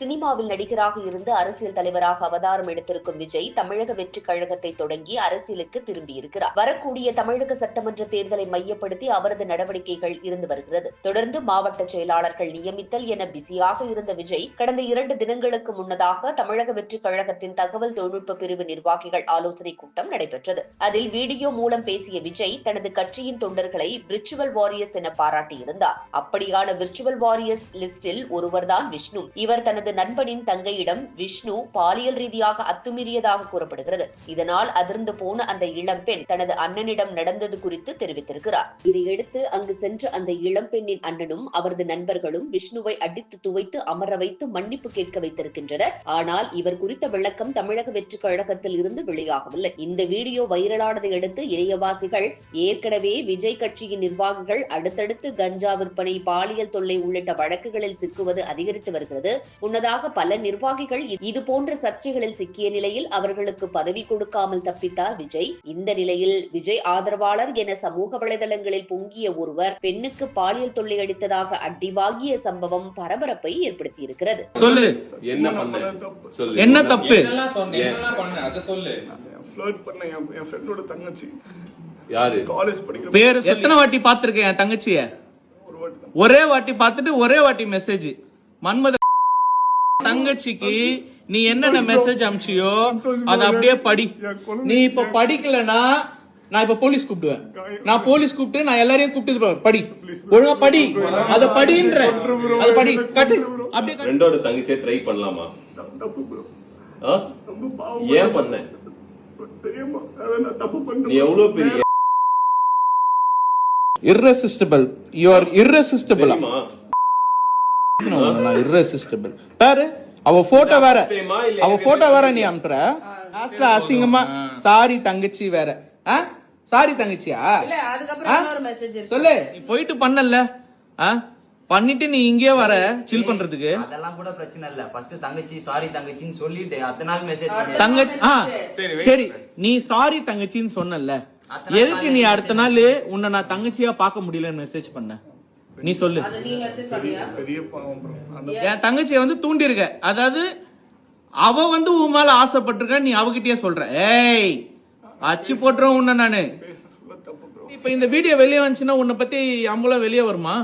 சினிமாவில் நடிகராக இருந்து அரசியல் தலைவராக அவதாரம் எடுத்திருக்கும் விஜய் தமிழக வெற்றி கழகத்தை தொடங்கி அரசியலுக்கு திரும்பியிருக்கிறார். வரக்கூடிய தமிழக சட்டமன்ற தேர்தலை மையப்படுத்தி அவரது நடவடிக்கைகள் இருந்து வருகிறது. தொடர்ந்து மாவட்ட செயலாளர்கள் நியமித்தல் என பிஸியாக இருந்த விஜய் கடந்த இரண்டு தினங்களுக்கு முன்னதாக தமிழக வெற்றி கழகத்தின் தகவல் தொழில்நுட்ப பிரிவு நிர்வாகிகள் ஆலோசனை கூட்டம் நடைபெற்றது. அதில் வீடியோ மூலம் பேசிய விஜய் தனது கட்சியின் தொண்டர்களை விர்ச்சுவல் வாரியர்ஸ் என பாராட்டியிருந்தார். அப்படியான விர்ச்சுவல் வாரியர்ஸ் லிஸ்டில் ஒருவர்தான் விஷ்ணு. இவர் தனது நண்பனின் தங்கையிடம் விஷ்ணு பாலியல் ரீதியாக அத்துமீறியதாக கூறப்படுகிறது. இதனால் அதிர்ந்து போன அந்த இளம்பெண் தனது அண்ணனிடம் நடந்தது குறித்து தெரிவித்திருக்கிறார். இதையடுத்து அங்கு சென்ற அந்த இளம்பெண்ணின் அண்ணனும் அவரது நண்பர்களும் விஷ்ணுவை அடித்து துவைத்து அமர வைத்து மன்னிப்பு கேட்க வைத்திருக்கின்றனர். ஆனால் இவர் குறித்த விளக்கம் தமிழக வெற்றிக் கழகத்தில் இருந்து வெளியாகவில்லை. இந்த வீடியோ வைரலானதை அடுத்து இணையவாசிகள் ஏற்கனவே விஜய் கட்சியின் நிர்வாகிகள் அடுத்தடுத்து கஞ்சா விற்பனை பாலியல் தொல்லை உள்ளிட்ட வழக்குகளில் சிக்குவது அதிகரித்து வருகிறது. முன்னதாக பல நிர்வாகிகள் இது போன்ற சர்ச்சைகளில் சிக்கிய நிலையில் அவர்களுக்கு பதவி கொடுக்காமல் தப்பித்தார் விஜய். இந்த நிலையில் விஜய் ஆதரவாளர் என சமூக வலைதளங்களில் பொங்கிய ஒருவர் பெண்ணுக்கு பாலியல் தொல்லை அளித்ததாக அடி வாங்கிய சம்பவம் பரபரப்பை ஏற்படுத்தியிருக்கிறது. சொல்லு. என்ன தப்பு. சொல்லு. என்ன தப்பு? என்னெல்லாம் சொன்ன? என்னெல்லாம் பண்ண? அதை சொல்லு. Flirt பண்ண என் என் ஃப்ரெண்டோட தங்கச்சி. யாரு? காலேஜ் படிக்கிற பேரு எத்தனை வாட்டி பாத்திருக்கேன் என் தங்கச்சிய? ஒரு வாட்டி தான். ஒரே வாட்டி பார்த்துட்டு ஒரே வாட்டி மெசேஜ் மன்மத தங்கச்சிக்கு நீ என்னென்ன மெசேஜ் அனுப்பிச்சியோ அதை அப்படியே படி. நீ இப்ப படிக்கலனா நான் இப்ப போலீஸ் கூப்பிடுவேன். நான் போலீஸ் கூப்பிட்டு நான் எல்லாரையும் கூப்பிட்டு படி. ஒழுங்கா படி. அத படின்ற. அத படி. கட்டு. அப்படியே. ஃப்ரெண்டோட தங்கச்சியை ட்ரை பண்ணலாமா? ஏன் பண்ண? நீ எவ்வளவு பெரிய irresistible. You are irresistible. Irresistible. பாரு அவ போட்டோ வேற. அவ போட்டோ வேற நீ அனுப்புற? லாஸ்ட்ல அசிங்கமா சாரி தங்கச்சி வேற. சாரி தங்கச்சியா? இல்ல அதுக்கப்புறம் ஆ? இன்னொரு மெசேஜ் இருக்கு. சொல்லு. நீ போயிட்டு பண்ணல. ஆ? பண்ணிட்டு நீ இங்கே வர சில் பண்றதுக்கு. அதெல்லாம் கூட பிரச்சனை இல்ல. ஃபர்ஸ்ட் தங்கச்சி சாரி தங்கச்சின்னு சொல்லிட்டு அத்தனை நாள் மெசேஜ் பண்ணி தங்க ஆ சரி, நீ சாரி தங்கச்சின்னு சொன்னல எதுக்கு நீ அடுத்த நாள் உன்னை நான் தங்கச்சியா பார்க்க முடியலன்னு மெசேஜ் பண்ண? நீ சொல்லு. என் தங்கச்சியை வந்து தூண்டி இருக்க அதாவது அவ வந்து உன் மேல ஆசைப்பட்டிருக்க நீ அவகிட்டயே சொல்ற. ஏய் அச்சு போட்டுரும் உன்னை நானு. இப்ப இந்த வீடியோ வெளியே வந்துச்சுன்னா உன்னை பத்தி அம்பலம் வெளியே வருமா?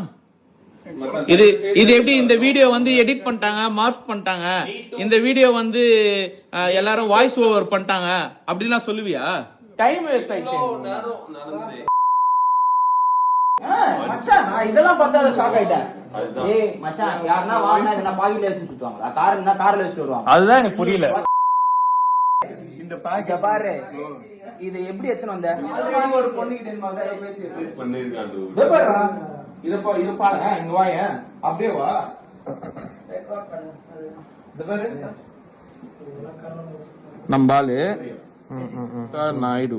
இது இது எப்படி இந்த வீடியோ வந்து எடிட் பண்ணிட்டாங்க மார்க் பண்ணிட்டாங்க? இந்த வீடியோ வந்து எல்லாரும் வாய்ஸ் ஓவர் பண்ணிட்டாங்க அப்படிலாம் சொல்லுவியா? டைம் வேஸ்ட் ஆயிடுச்சு. இதெல்லாம் பார்த்தா ஷாக் ஆயிட்டேன். ஏய் மச்சான் யாருன்னா வாங்கினா இதை பாக்கெட்ல வச்சு சுத்துவாங்களா கார் இருந்தா கார்ல வச்சு வருவாங்க. அதுதான் எனக்கு புரியல. இந்த பாரு இது எப்படி எத்தனை வந்த? ஒரு பொண்ணுகிட்ட இந்த மாதிரி தான் பேசி பண்ணிருக்காண்டு இதோ பாருடா. இத பா இத பாரு இங்க அப்படியே வா. நம்பாலு நாயுடு